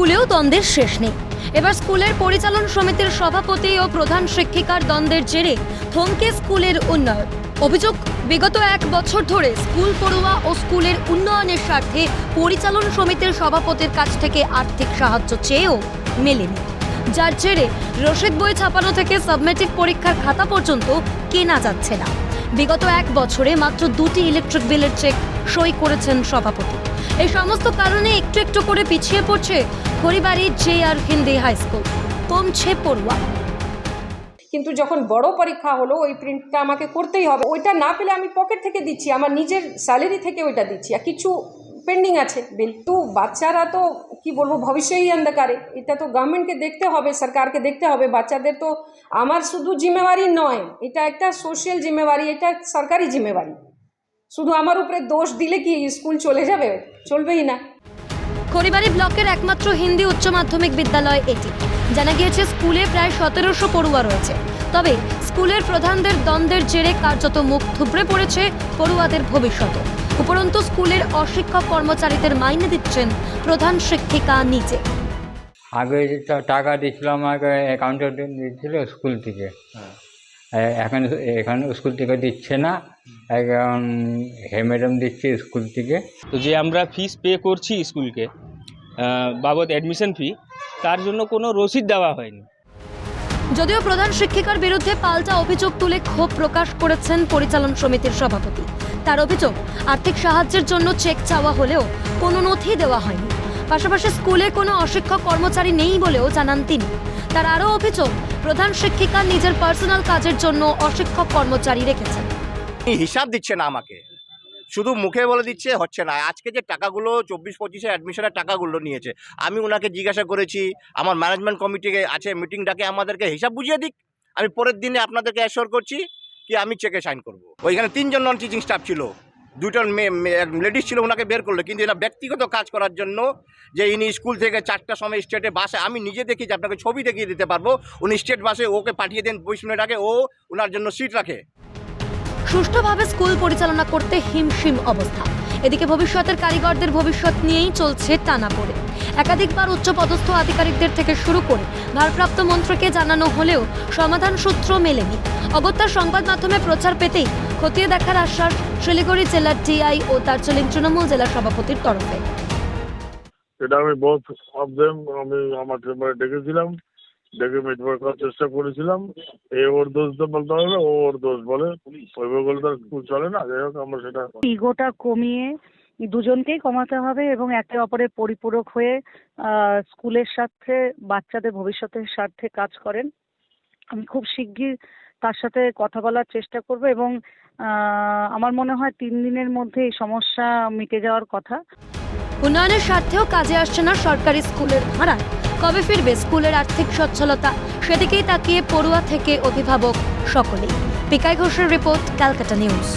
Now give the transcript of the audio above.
স্কুলেও দ্বন্দ্বের শেষ নেই। এবার স্কুলের পরিচালন সমিতির সভাপতি ও প্রধান শিক্ষিকার দ্বন্দ্বের জেরে থমকে স্কুলের উন্নয়ন। অভিযোগ, বিগত এক বছর ধরে স্কুল পড়ুয়া ও স্কুলের উন্নয়নের স্বার্থে পরিচালন সমিতির সভাপতির কাছ থেকে আর্থিক সাহায্য চেয়েও মেলেনি। যার জেরে রসিদ বই ছাপানো থেকে সাবমেট্রিক পরীক্ষার খাতা পর্যন্ত কেনা যাচ্ছে না। বিগত এক বছরে মাত্র দুটি ইলেকট্রিক বিলের চেক সই করেছেন সভাপতি। এই সমস্ত কারণে একটু একটু করে পিছিয়ে পড়ছে Kharibari J R Hindi high school. কমছে পড়ুয়া। কিন্তু যখন বড় পরীক্ষা হলো, ওই প্রিন্টটা আমাকে করতেই হবে। ওইটা না পেলে আমি পকেট থেকে দিচ্ছি, আমার নিজের স্যালারি থেকে ওইটা দিচ্ছি। আর কিছু পেন্ডিং আছে বিল তো বাচ্চারা তো, কি বলব ভবিষ্যই অন্ধকারে। এটা তো গভর্নমেন্টকে দেখতে হবে, সরকারকে দেখতে হবে। বাচ্চাদের তো আমার শুধু জিম্মেবারি নয়, এটা একটা সোশ্যাল জিম্মেবারি এটা সরকারি জিম্মেবারি শুধু আমার উপরে দোষ দিলে কি স্কুল চলে যাবে? চলবেই না। খড়িবাড়ি ব্লকের একমাত্র হিন্দি উচ্চ মাধ্যমিক বিদ্যালয় এটি। জানা গিয়েছে স্কুলে প্রায় সতেরোশো পড়ুয়া রয়েছে। তবে স্কুলের প্রধানদের দ্বন্দ্বের জেরে কার্যত মুখ থুবড়ে পড়েছে পড়ুয়াদের ভবিষ্যৎ উপরন্তু স্কুলের অশিক্ষক কর্মচারীদের মাইনে দিচ্ছেন প্রধান শিক্ষিকা নিজে। আগে যে টাকা দিচ্ছিলাম আমাকে অ্যাকাউন্টে দিচ্ছিল স্কুল থেকে। এ- এখন এখন স্কুল থেকে দিচ্ছে না এখন হে ম্যাডাম দিচ্ছে স্কুল থেকে। তো যে আমরা ফিস পে করছি স্কুলকে বাবদ অ্যাডমিশন ফি তার জন্য কোনো রসিদ দেওয়া হয়নি। যদিও প্রধান শিক্ষিকার বিরুদ্ধে পাল্টা অভিযোগ তুলে ক্ষোভ প্রকাশ করেছেন পরিচালন সমিতির সভাপতি। তার অভিযোগ আর্থিক সাহায্যের জন্য চেক চাওয়া হলেও কোনো নথি দেওয়া হয়নি। পাশাপাশি স্কুলে কোনো অশিক্ষক কর্মচারী নেই বলেও জানান তিনি। তার আরও অভিযোগ প্রধান শিক্ষিকা নিজের পার্সোনাল কাজের জন্য অশিক্ষক কর্মচারী রেখেছেন। হিসাব দিচ্ছে না আমাকে। শুধু মুখে বলে দিচ্ছে, হচ্ছে না। আজকে যে টাকাগুলো চব্বিশ পঁচিশে অ্যাডমিশনের টাকাগুলো নিয়েছে, আমি ওনাকে জিজ্ঞাসা করেছি, আমার ম্যানেজমেন্ট কমিটিকে আছে মিটিং ডাকে আমাদেরকে হিসাব বুঝিয়ে দিক। আমি পরের দিনে আপনাদেরকে অ্যাসিওর করছি কি আমি চেকে সাইন করব। ওইখানে তিনজন নন টিচিং স্টাফ ছিল। দুজন লেডিস ছিল, ওনাকে বের করল। কিন্তু এরা ব্যক্তিগত কাজ করার জন্য যে ইনি স্কুল থেকে চারটার সময় স্টেটে বাসে, আমি নিজে দেখি যে আপনাকে ছবি দেখিয়ে দিতে পারব, উনি স্টেট বাসে ওকে পাঠিয়ে দেন বাইশ মিনিট আগে, ও ওনার জন্য সিট রাখে। সুষ্ঠুভাবে স্কুল পরিচালনা করতে হিমশিম অবস্থা। এদিকে ভবিষ্যতের কারিগরদের ভবিষ্যৎ নিয়েই চলছে টানা পড়ে একাধিকবার উচ্চপদস্থ আধিকারিকদের থেকে শুরু করে ভারপ্রাপ্ত মন্ত্রীকে জানানো হলেও সমাধান সূত্র মেলেনি। অগত্যার সংবাদ মাধ্যমে প্রচার পেতেই খতিয়ে দেখার আশ্বাস শিলিগুড়ি জেলার টিআই ও দার্জিলিং তৃণমূল জেলা সভাপতির তরফে। এটা আমি বোথ অফ দেম আমি আমার চেম্বারে ডেকেছিলাম ডেকে মিটমাট করার চেষ্টা করেছিলাম। এ ওর দোষ তো বলতে হবে ও ওর দোষ বলে ওইভাবে বলে তো স্কুল চলে না যাই হোক আমরা সেটা ইগোটা কমিয়ে দুজনকেই কমাতে হবে এবং একে অপরের পরিপূরক হয়ে স্কুলের সাথে বাচ্চাদের ভবিষ্যতের স্বার্থে কাজ করেন। আমি খুব শিগগির তার সাথে কথা বলার চেষ্টা করব এবং আমার মনে হয় তিন দিনের মধ্যে এই সমস্যা মিটে যাওয়ার কথা। উন্নয়নের স্বার্থেও কাজে আসছে না সরকারি স্কুলের ভাড়া কবে ফিরবে স্কুলের আর্থিক সচ্ছলতা? সেদিকেই তাকিয়ে পড়ুয়া থেকে অভিভাবক সকলেই। পিকাই ঘোষের রিপোর্ট, ক্যালকাটা নিউজ।